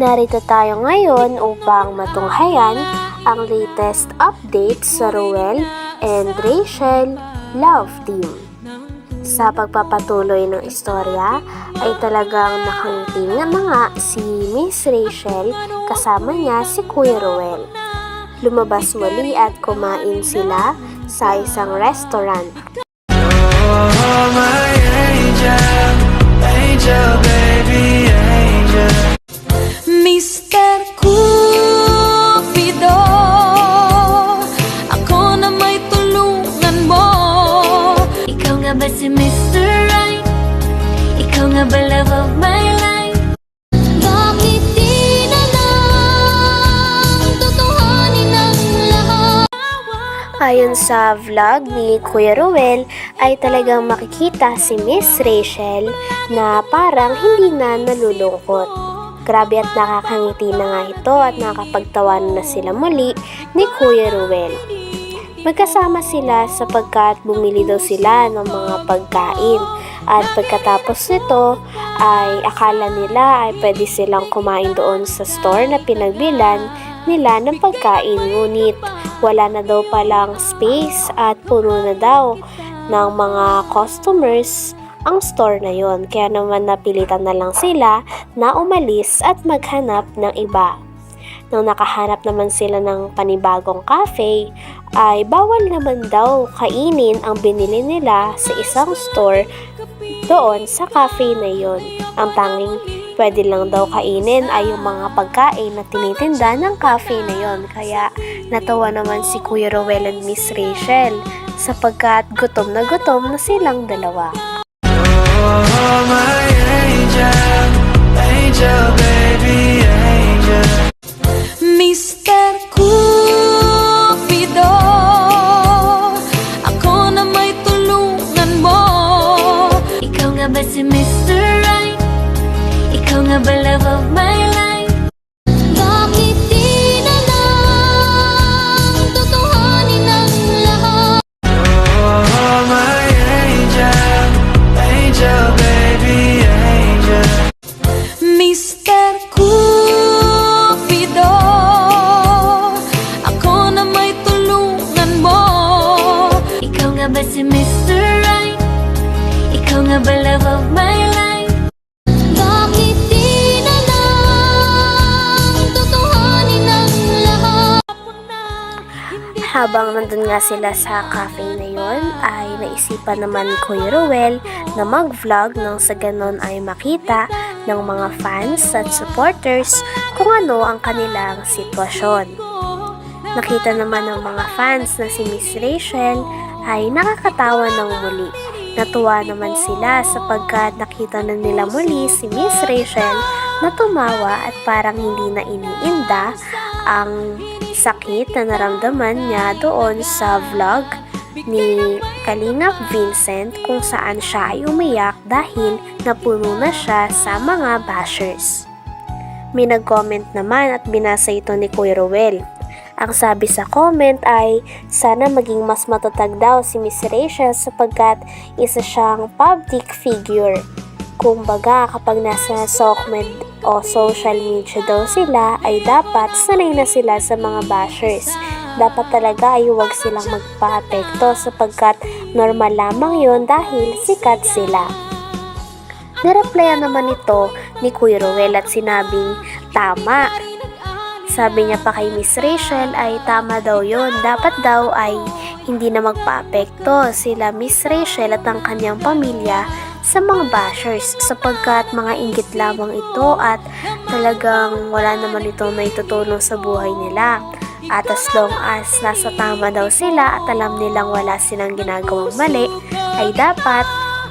Narito tayo ngayon upang matunghayan ang latest update sa Ruel and Rachel Love Team. Sa pagpapatuloy ng istorya ay talagang nakangiti nga na nga si Miss Rachel kasama niya si Kuya Ruel. Lumabas muli at kumain sila sa isang restaurant. Oh, my angel, Ayon sa vlog ni Kuya Ruel ay talagang makikita si Miss Rachel na parang hindi na nalulungkot. Grabe at nakakangiti na nga ito at nakapagtawanan na sila muli ni Kuya Ruel. Magkasama sila sapagkat bumili daw sila ng mga pagkain at pagkatapos nito ay akala nila ay pwede silang kumain doon sa store na pinagbilan nila ng pagkain ngunit wala na daw palang space at puno na daw ng mga customers ang store na yon kaya naman napilitan na lang sila na umalis at maghanap ng iba. Nang nakahanap naman sila ng panibagong cafe, ay bawal naman daw kainin ang binili nila sa isang store doon sa cafe na yon. Ang tanging pwede lang daw kainin ay yung mga pagkain na tinitinda ng cafe na yon. Kaya natawa naman si Kuya Rowell and Miss Rachel sapagkat gutom na gutom na silang dalawa. Oh, my angel, angel, baby, Ikaw nga ba love of my Habang nandun nga sila sa cafe na yon, ay naisipan naman ni Kuya Ruel na mag-vlog nang sa ganon ay makita ng mga fans at supporters kung ano ang kanilang sitwasyon. Nakita naman ng mga fans na si Miss Rachel ay nakakatawa ng muli. Natuwa naman sila sapagkat nakita na nila muli si Miss Rachel na tumawa at parang hindi na iniinda ang sakit na naramdaman niya doon sa vlog ni Kalingap Vincent kung saan siya ay umiyak dahil napuno na siya sa mga bashers. May nag-comment naman at binasa ito ni Kuya Ruel. Ang sabi sa comment ay sana maging mas matatag daw si Miss Rachel sapagkat isa siyang public figure. Kung baga kapag nasa SOCMED o social media daw sila ay dapat sanay na sila sa mga bashers. Dapat talaga ay huwag silang magpa-apekto sapagkat normal lamang yon dahil sikat sila. Nireplyan naman ito ni Kuya Ruel at sinabing, Tama. Sabi niya pa kay Miss Rachel ay tama daw yon. Dapat daw ay hindi na magpa-apekto sila Miss Rachel at ang kanyang pamilya sa mga bashers sapagkat mga inggit lamang ito at talagang wala naman ito na itutulong sa buhay nila. At as long as nasa tama daw sila at alam nilang wala silang ginagawang mali, ay dapat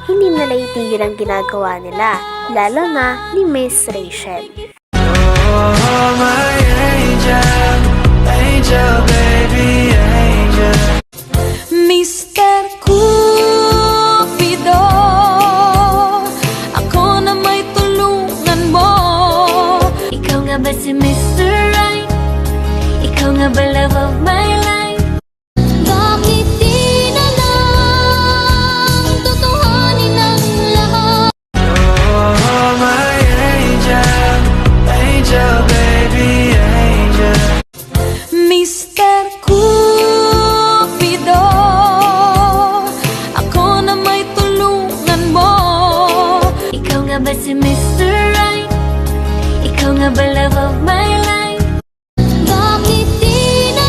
hindi nila itigil ang ginagawa nila, lalo na ni Miss Rachel. Oh, my nga ba si Mr. Right? Ikaw nga ba love of my life? Bakit di na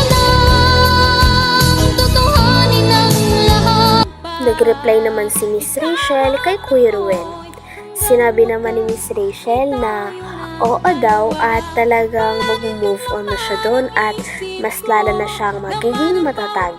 Tutuhanin ang lahat? Nag-reply naman si Miss Rachel kay Kuya Ruel. Sinabi naman ni Miss Rachel na oo daw at talagang mag-move on na siya doon at mas lalo na siyang magiging matatag.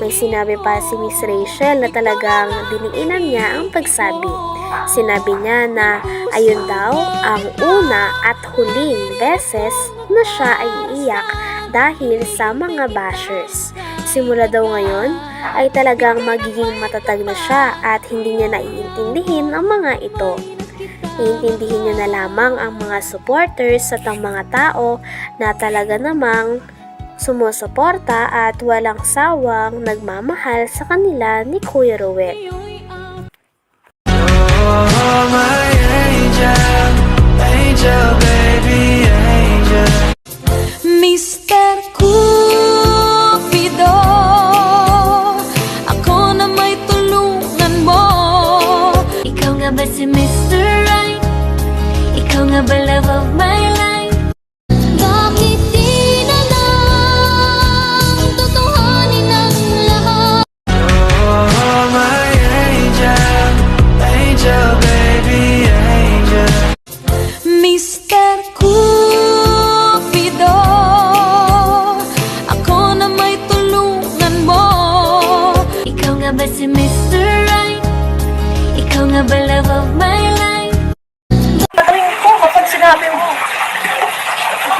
May sinabi pa si Miss Rachel na talagang diniinan niya ang pagsabi. Sinabi niya na ayun daw ang una at huling beses na siya ay iiyak dahil sa mga bashers. Simula daw ngayon ay talagang magiging matatag na siya at hindi niya naiintindihin ang mga ito. Iintindihin niya na lamang ang mga supporters at ang mga tao na talaga namang sumusuporta at walang sawang nagmamahal sa kanila ni Kuya Ruel. Nga ba si Mr. Right? Ikaw nga ba love of my life?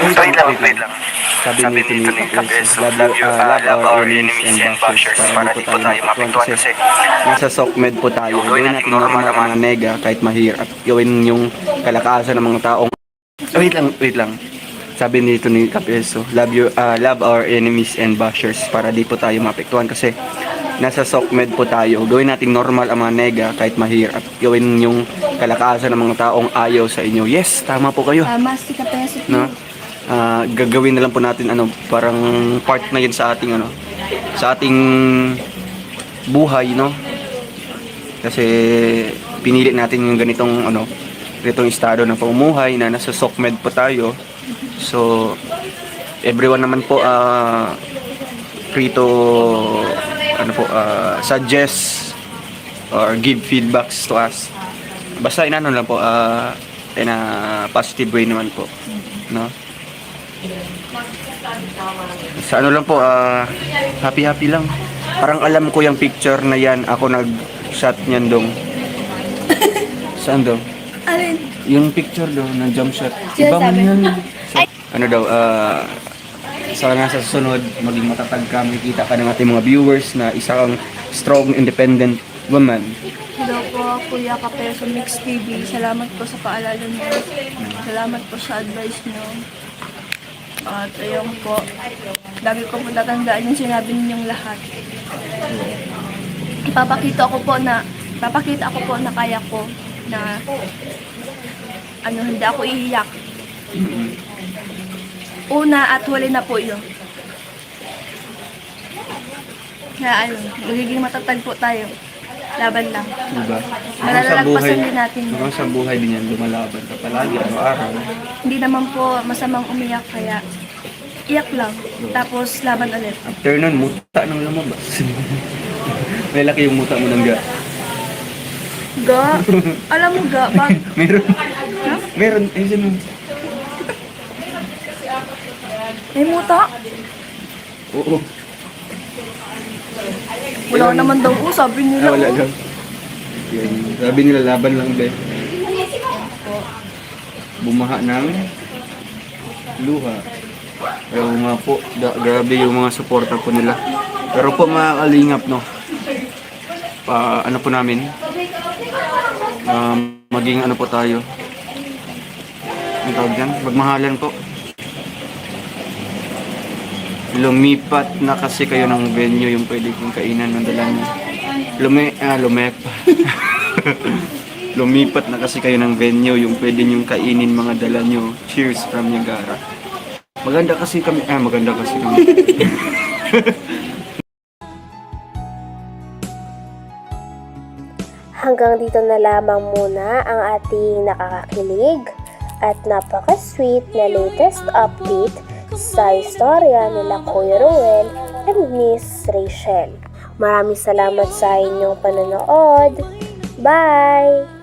Wait lang, wait lang. Sabi, ni ni Kapes, Kapes, love, you, uh, love our enemies and bashers para di po tayo mapiktuan kasi nasa SOCMED po tayo. Gawin natin normal ang mga nega kahit mahirap. Gawin yung kalakasan ng mga taong... Wait lang, wait lang. Sabi nito ni Kapeso, love, you, uh, love our enemies and bashers para di po tayo mapiktuan kasi nasa SOCMED po tayo. Gawin natin normal ang mga nega kahit mahirap. Gawin yung kalakasan ng mga taong ayaw sa inyo. Yes, tama po kayo. Tama si Kapeso. no? Ah, gagawin na lang po natin ano, parang part na 'yun sa ating ano, sa ating buhay, no? Kasi pinili natin yung ganitong ano, ganitong estado ng pamumuhay na nasa SOCMED po tayo. So everyone naman po ah free to ano po ah, suggest or give feedbacks to us. Basta inano lang po ah in a positive way naman po, no? Sa ano lang po, ah, happy-happy lang. Parang alam ko yung picture na yan, ako nag-shot niyan dong. Saan dong? Alin? Yung picture daw ng jump shot. Iba man ano daw, ah, sa nga sa susunod, maging matatag ka, makikita ka ng ating mga viewers na isa kang strong, independent woman. Hello po, Kuya Kapeso Mix TV. Salamat po sa paalala niyo. Salamat po sa advice niyo. At ayun po, lagi ko po tatandaan yung sinabi ninyong lahat. Ipapakita ko po na, papakita ko po na kaya ko na ano, hindi ako iiyak. Una at huli na po yun. Kaya ayun, magiging matatag po tayo. Laban lang. Diba? Malalagpasan din natin hanggang sa buhay din yan, lumalaban ka palagi, araw-araw. Hindi naman po masamang umiyak kaya iyak lang. Tapos laban ulit. After nun, muta nang lumabas. May laki yung muta mo ng ga. Ga, alam mo ga, pag Meron. Meron. Eh, sino? May muta, Oo. wala naman daw po, sabi nila. Ah, wala oh. daw. Sabi nila laban lang be. Bumaha ng luha. Pero nga po, da, grabe yung mga suporta po nila. Pero po mga kalingap, no? Pa, ano po namin? Um, maging ano po tayo? Ang tawag dyan? Magmahalan po. Lumipat na kasi kayo ng venue yung pwede kong kainan ng dala niyo. Lumi, ah, lumepa. Lumipat na kasi kayo ng venue yung pwede niyong kainin mga dala niyo. Cheers from Niagara. Maganda kasi kami, ah, maganda kasi kami. Hanggang dito na lamang muna ang ating nakakakilig at napaka-sweet na latest update sa istorya nila Kuya Ruel and Miss Rachel. Maraming salamat sa inyong panonood. Bye!